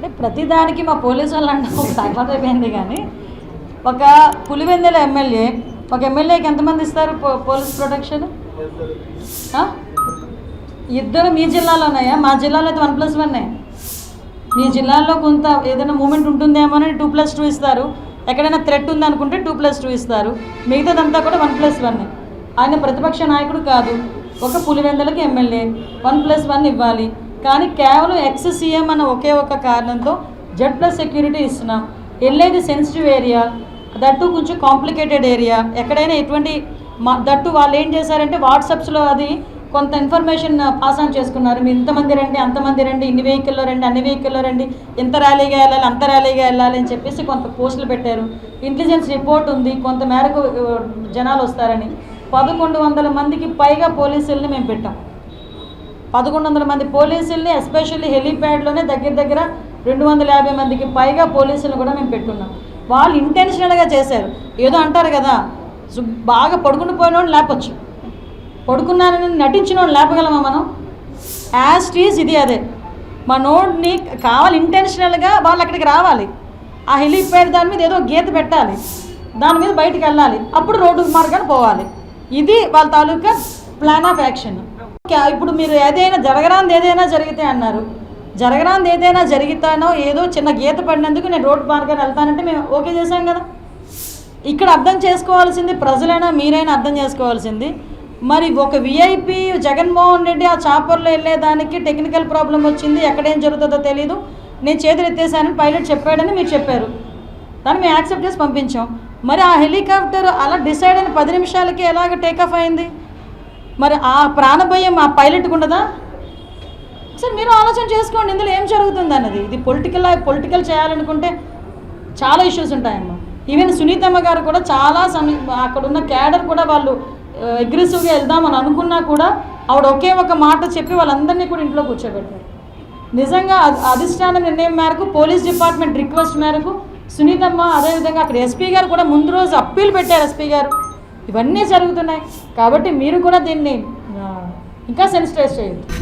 అంటే ప్రతిదానికి మా పోలీసు వాళ్ళు అంటే ఒక తర్వాత అయిపోయింది కానీ ఒక పులివెందుల ఎమ్మెల్యే ఒక ఎమ్మెల్యేకి ఎంతమంది ఇస్తారు పో పోలీస్ ప్రొటెక్షన్? ఇద్దరు మీ జిల్లాలో ఉన్నాయా మా జిల్లాలో అయితే వన్ ప్లస్ వన్నే మీ జిల్లాలో కొంత ఏదైనా మూమెంట్ ఉంటుందేమో అని టూ ప్లస్ టూ ఇస్తారు. ఎక్కడైనా థ్రెట్ ఉందనుకుంటే టూ ప్లస్ టూ ఇస్తారు. మిగతాదంతా కూడా వన్ ప్లస్ వన్ ఆయన ప్రతిపక్ష నాయకుడు కాదు. ఒక పులివెందులకి ఎమ్మెల్యే. వన్ ప్లస్ వన్ ఇవ్వాలి. కానీ కేవలం ఎక్స్ సీఎం అన్న ఒకే ఒక కారణంతో జెడ్ ప్లస్ సెక్యూరిటీ ఇస్తున్నాం. వెళ్ళేది సెన్సిటివ్ ఏరియా దట్టు కొంచెం కాంప్లికేటెడ్ ఏరియా. ఎక్కడైనా ఎటువంటి మా దట్టు వాళ్ళు ఏం చేశారంటే వాట్సాప్స్లో అది కొంత ఇన్ఫర్మేషన్ పాస్ ఆన్ చేసుకున్నారు. మీరు ఇంతమంది రండి అంతమంది రండి ఇన్ని వెహికల్లో రండి అన్ని వెహికల్లో రండి ఇంత ర్యాలీగా వెళ్ళాలి అంత ర్యాలీగా వెళ్ళాలి అని చెప్పేసి కొంత పోస్టులు పెట్టారు. ఇంటెలిజెన్స్ రిపోర్ట్ ఉంది కొంత మేరకు జనాలు వస్తారని. పదకొండు వందల మందికి పైగా పోలీసుల్ని మేము పెట్టాం. పదకొండు వందల మంది పోలీసుల్ని ఎస్పెషల్లీ హెలీప్యాడ్లోనే దగ్గర దగ్గర రెండు వందల యాభై మందికి పైగా పోలీసులను కూడా మేము పెట్టున్నాం. వాళ్ళు ఇంటెన్షనల్గా చేశారు. ఏదో అంటారు కదా సు- బాగా పడుకుని పోయినోడు లేపొచ్చు. పడుకున్నానని నటించిన లేపగలమా మనం? యాజ్ టీజ్ ఇది అదే. మా నోడ్ని కావాలి ఇంటెన్షనల్గా వాళ్ళు అక్కడికి రావాలి. ఆ హెలిప్యాడ్ దాని మీద ఏదో గీత పెట్టాలి. దాని మీద బయటికి వెళ్ళాలి. అప్పుడు రోడ్డు మార్గాన్ని పోవాలి. ఇది వాళ్ళ తాలూకా ప్లాన్ ఆఫ్ యాక్షన్ ఇప్పుడు మీరు ఏదైనా జరగరాంది ఏదైనా జరిగితే అన్నారు. జరగరాంది ఏదైనా జరిగితానో ఏదో చిన్న గీత పడినందుకు నేను రోడ్డు మార్గాన్ని వెళ్తానంటే మేము ఓకే చేశాం కదా. ఇక్కడ అర్థం చేసుకోవాల్సింది ప్రజలైనా మీరైనా అర్థం చేసుకోవాల్సింది. మరి ఒక విఐపి జగన్మోహన్ రెడ్డి ఆ చాపర్లో వెళ్ళేదానికి టెక్నికల్ ప్రాబ్లం వచ్చింది ఎక్కడేం జరుగుతుందో తెలియదు నేను చేతులు ఎత్తేసానని పైలట్ చెప్పాడని మీరు చెప్పారు. దాన్ని మేము యాక్సెప్ట్ చేసి పంపించాం. మరి ఆ హెలికాప్టర్ అలా డిసైడ్ అయిన పది నిమిషాలకి ఎలాగ టేకాఫ్ అయింది? మరి ఆ ప్రాణభయం ఆ పైలట్కి ఉండదా? ఒకసారి మీరు ఆలోచన చేసుకోండి ఇందులో ఏం జరుగుతుంది అన్నది. ఇది పొలిటికల్ పొలిటికల్ చేయాలనుకుంటే చాలా ఇష్యూస్ ఉంటాయమ్మా. ఈవెన్ సునీతమ్మ గారు కూడా చాలా సమీ అక్కడ ఉన్న క్యాడర్ కూడా వాళ్ళు అగ్రెసివ్గా వెళ్దామని అనుకున్నా కూడా ఆవిడ ఒకే ఒక మాట చెప్పి వాళ్ళందరినీ కూడా ఇంట్లో కూర్చోబెట్టారు. నిజంగా అధిష్టాన అధిష్టానం నిర్ణయం మేరకు పోలీస్ డిపార్ట్మెంట్ రిక్వెస్ట్ మేరకు సునీతమ్మ అదేవిధంగా అక్కడ ఎస్పీ గారు కూడా ముందు రోజు అప్పీల్ పెట్టారు ఎస్పీ గారు. ఇవన్నీ జరుగుతున్నాయి. కాబట్టి మీరు కూడా దీన్ని ఇంకా సెన్సిటైజ్ చేయొద్దు